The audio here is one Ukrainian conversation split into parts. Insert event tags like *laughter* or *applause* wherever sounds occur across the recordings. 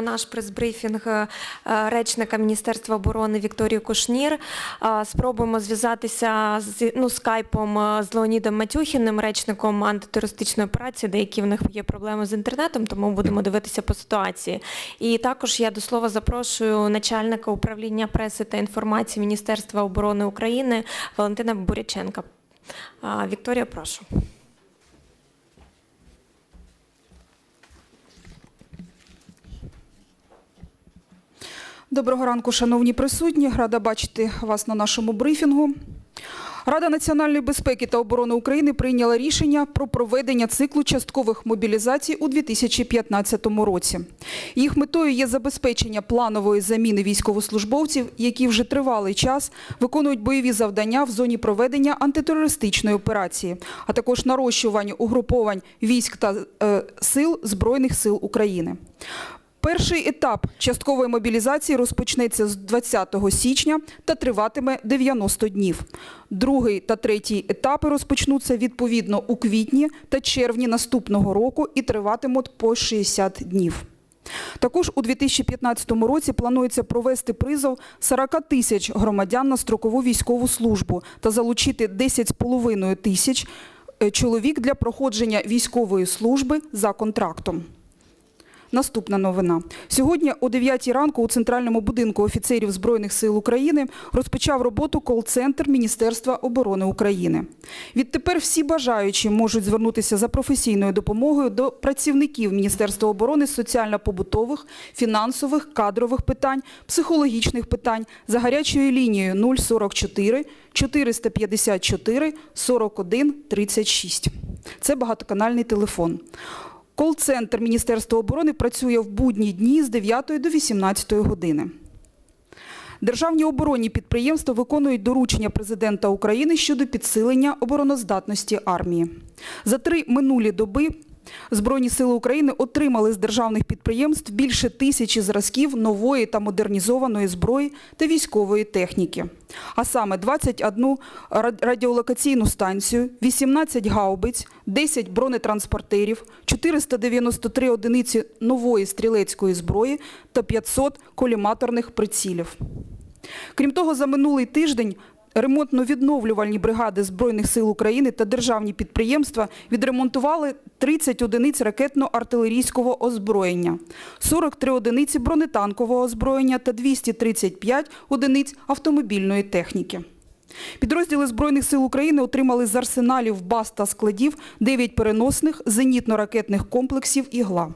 Наш прес-брифінг е, речника Міністерства оборони Вікторії Кушнір. Е, Спробуємо зв'язатися з ну, скайпом е, з Леонідом Матюхіним, речником антитерористичної операції. Деякі в них є проблеми з інтернетом, тому будемо дивитися по ситуації. І також я до слова запрошую начальника управління преси та інформації Міністерства оборони України Валентина Буряченка. Вікторія, прошу. Доброго ранку, шановні присутні. Рада бачити вас на нашому брифінгу. Рада національної безпеки та оборони України прийняла рішення про проведення циклу часткових мобілізацій у 2015 році. Їх метою є забезпечення планової заміни військовослужбовців, які вже тривалий час виконують бойові завдання в зоні проведення антитерористичної операції, а також нарощування угруповань військ та е, сил Збройних сил України. Перший етап часткової мобілізації розпочнеться з 20 січня та триватиме 90 днів. Другий та третій етапи розпочнуться відповідно у квітні та червні наступного року і триватимуть по 60 днів. Також у 2015 році планується провести призов 40 тисяч громадян на строкову військову службу та залучити 10,5 тисяч е, чоловік для проходження військової служби за контрактом. Наступна новина. Сьогодні о 9 ранку у центральному будинку офіцерів Збройних сил України розпочав роботу кол-центр Міністерства оборони України. Відтепер всі бажаючі можуть звернутися за професійною допомогою до працівників Міністерства оборони з соціально-побутових, фінансових, кадрових питань, психологічних питань за гарячою лінією 044 454 41 36. Це багатоканальний телефон. Кол-центр Міністерства оборони працює в будні дні з 9 до 18 години. Державні оборонні підприємства виконують доручення президента України щодо підсилення обороноздатності армії. За три минулі доби Збройні сили України отримали з державних підприємств більше тисячі зразків нової та модернізованої зброї та військової техніки. А саме 21 радіолокаційну станцію, 18 гаубиць, 10 бронетранспортерів, 493 одиниці нової стрілецької зброї та 500 коліматорних прицілів. Крім того, за минулий тиждень ремонтно-відновлювальні бригади Збройних сил України та державні підприємства відремонтували 30 одиниць ракетно-артилерійського озброєння, 43 одиниці бронетанкового озброєння та 235 одиниць автомобільної техніки. Підрозділи Збройних сил України отримали з арсеналів баз та складів 9 переносних зенітно-ракетних комплексів «Ігла»,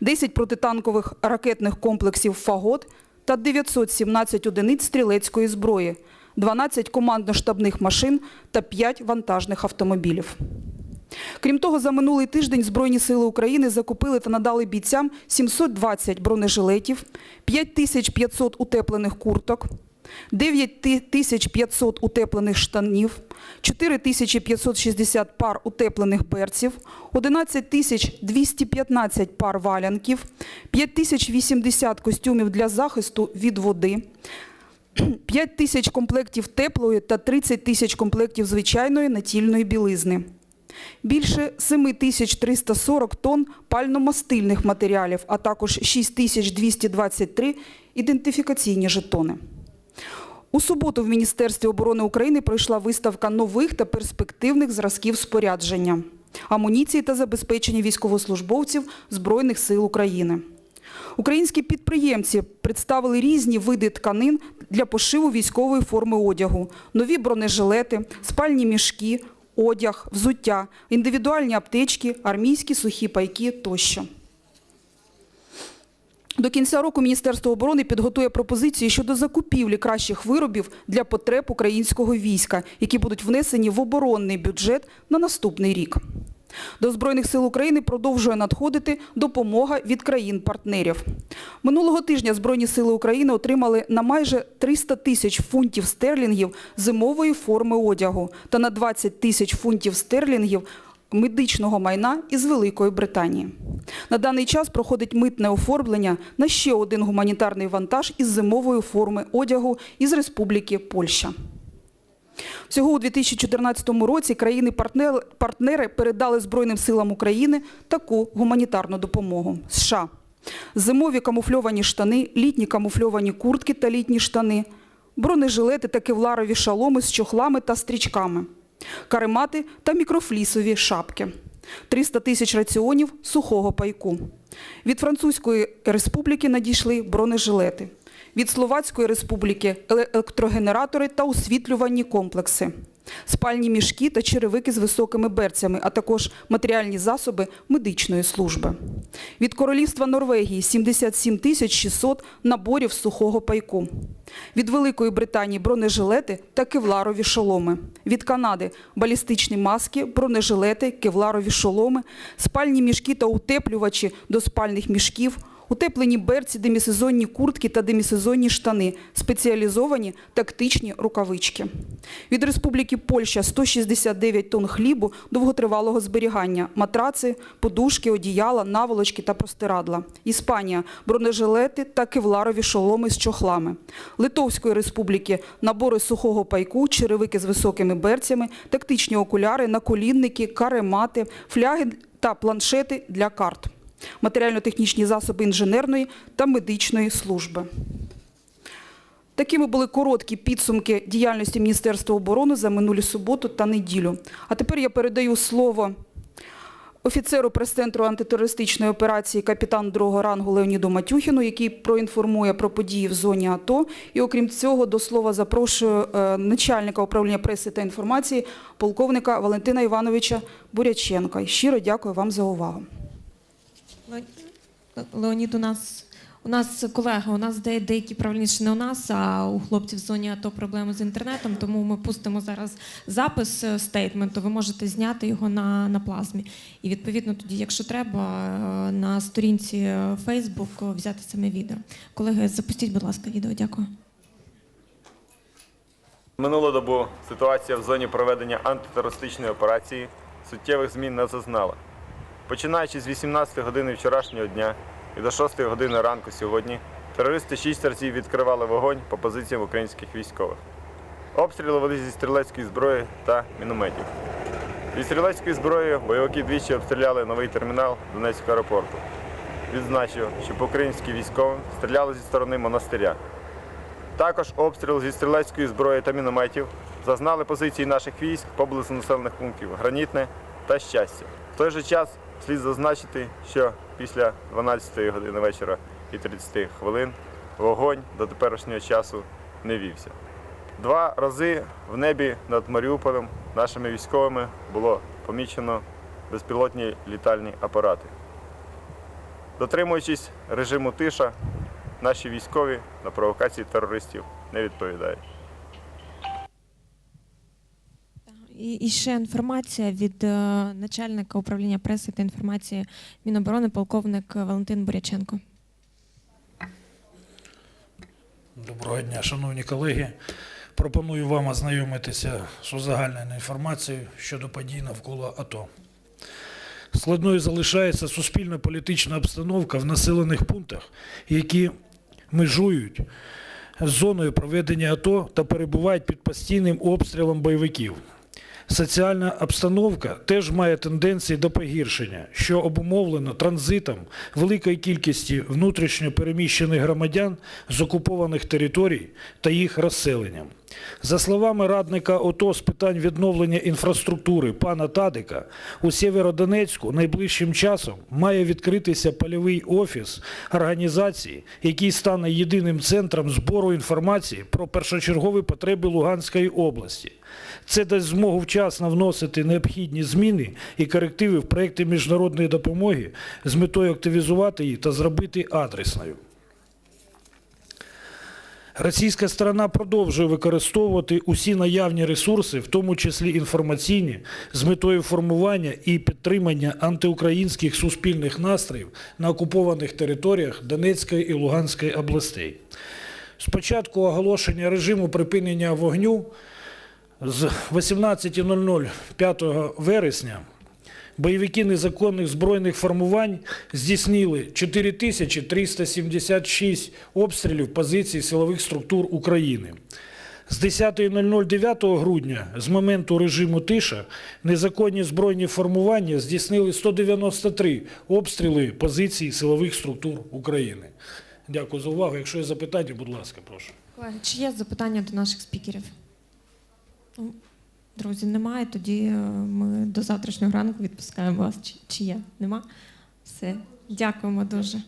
10 протитанкових ракетних комплексів «Фагот» та 917 одиниць стрілецької зброї, 12 командно-штабних машин та 5 вантажних автомобілів. Крім того, за минулий тиждень Збройні сили України закупили та надали бійцям 720 бронежилетів, 5500 утеплених курток, 9500 утеплених штанів, 4560 пар утеплених берців, 11215 пар валянків, 5080 костюмів для захисту від води, *clears throat* 5 тисяч комплектів теплої та 30 тисяч комплектів звичайної натільної білизни. Більше 7340 тонн пально-мастильних матеріалів, а також 6223 ідентифікаційні жетони. У суботу в Міністерстві оборони України пройшла виставка нових та перспективних зразків спорядження, амуніції та забезпечення військовослужбовців Збройних сил України. Українські підприємці представили різні види тканин для пошиву військової форми одягу, нові бронежилети, спальні мішки, одяг, взуття, індивідуальні аптечки, армійські сухі пайки тощо. До кінця року Міністерство оборони підготує пропозиції щодо закупівлі кращих виробів для потреб українського війська, які будуть внесені в оборонний бюджет на наступний рік. До Збройних сил України продовжує надходити допомога від країн-партнерів. Минулого тижня Збройні сили України отримали на майже 300 тисяч фунтів стерлінгів зимової форми одягу та на 20 тисяч фунтів стерлінгів медичного майна із Великої Британії. На даний час проходить митне оформлення на ще один гуманітарний вантаж із зимової форми одягу із Республіки Польща. Всього у 2014 році країни-партнери передали Збройним силам України таку гуманітарну допомогу. США зимові камуфльовані штани, літні камуфльовані куртки та літні штани, бронежилети та кевларові шаломи з чохлами та стрічками, каремати та мікрофлісові шапки, 300 тисяч раціонів сухого пайку. Від Французької республіки надійшли бронежилети. Від Словацької республіки електрогенератори та освітлювальні комплекси, спальні мішки та черевики з високими берцями, а також матеріальні засоби медичної служби. Від Королівства Норвегії 77 тисяч 600 наборів сухого пайку. Від Великої Британії бронежилети та кевларові шоломи. Від Канади балістичні маски, бронежилети, кевларові шоломи, спальні мішки та утеплювачі до спальних мішків, утеплені берці, демісезонні куртки та демісезонні штани, спеціалізовані тактичні рукавички. Від Республіки Польща 169 тонн хлібу довготривалого зберігання, матраци, подушки, одіяла, наволочки та простирадла. Іспанія – бронежилети та кевларові шоломи з чохлами. Литовської республіки – набори сухого пайку, черевики з високими берцями, тактичні окуляри, наколінники, каремати, фляги та планшети для карт матеріально-технічні засоби інженерної та медичної служби. Такими були короткі підсумки діяльності Міністерства оборони за минулі суботу та неділю. А тепер я передаю слово офіцеру прес-центру антитерористичної операції капітану другого рангу Леоніду Матюхіну, який проінформує про події в зоні АТО. І окрім цього, до слова запрошую е, начальника управління преси та інформації полковника Валентина Івановича Буряченка. І щиро дякую вам за увагу. Ле- Леонід, у нас у нас колега, у нас де, деякі правильніше не у нас, а у хлопців зоні АТО проблеми з інтернетом. Тому ми пустимо зараз запис е, стейтменту. Ви можете зняти його на, на плазмі. І відповідно тоді, якщо треба, е, на сторінці е, Facebook взяти саме відео. Колеги, запустіть, будь ласка, відео. Дякую. Минулу добу ситуація в зоні проведення антитерористичної операції суттєвих змін не зазнала. Починаючи з 18 години вчорашнього дня і до 6 години ранку сьогодні, терористи шість разів відкривали вогонь по позиціям українських військових. Обстріли вели зі стрілецької зброї та мінометів. Зі стрілецької зброї бойовики двічі обстріляли новий термінал Донецького аеропорту. Відзначив, що по українським військовим стріляли зі сторони монастиря. Також обстріл зі стрілецької зброї та мінометів зазнали позиції наших військ поблизу населених пунктів Гранітне та Щастя. В той же час слід зазначити, що після 12 години вечора і 30 хвилин вогонь до теперішнього часу не вівся. Два рази в небі над Маріуполем нашими військовими було помічено безпілотні літальні апарати. Дотримуючись режиму тиша, наші військові на провокації терористів не відповідають. І, ще інформація від е, начальника управління преси та інформації Міноборони, полковник Валентин Буряченко. Доброго дня, шановні колеги. Пропоную вам ознайомитися з узагальненою інформацією щодо подій навколо АТО. Складною залишається суспільно-політична обстановка в населених пунктах, які межують з зоною проведення АТО та перебувають під постійним обстрілом бойовиків. Соціальна обстановка теж має тенденції до погіршення, що обумовлено транзитом великої кількості внутрішньо переміщених громадян з окупованих територій та їх розселенням. За словами радника ОТО з питань відновлення інфраструктури пана Тадика, у Сєвєродонецьку найближчим часом має відкритися польовий офіс організації, який стане єдиним центром збору інформації про першочергові потреби Луганської області. Це дасть змогу вчасно вносити необхідні зміни і корективи в проекти міжнародної допомоги з метою активізувати її та зробити адресною. Російська сторона продовжує використовувати усі наявні ресурси, в тому числі інформаційні, з метою формування і підтримання антиукраїнських суспільних настроїв на окупованих територіях Донецької і Луганської областей. Спочатку оголошення режиму припинення вогню з 18.00 5 вересня бойовики незаконних збройних формувань здійснили 4376 обстрілів позицій силових структур України. З 10.00 9 грудня, з моменту режиму тиша, незаконні збройні формування здійснили 193 обстріли позицій силових структур України. Дякую за увагу. Якщо є запитання, будь ласка, прошу. Колеги, чи є запитання до наших спікерів? Друзі, немає. Тоді е, ми до завтрашнього ранку відпускаємо вас. Чи є? Нема? Все. Дякуємо дуже.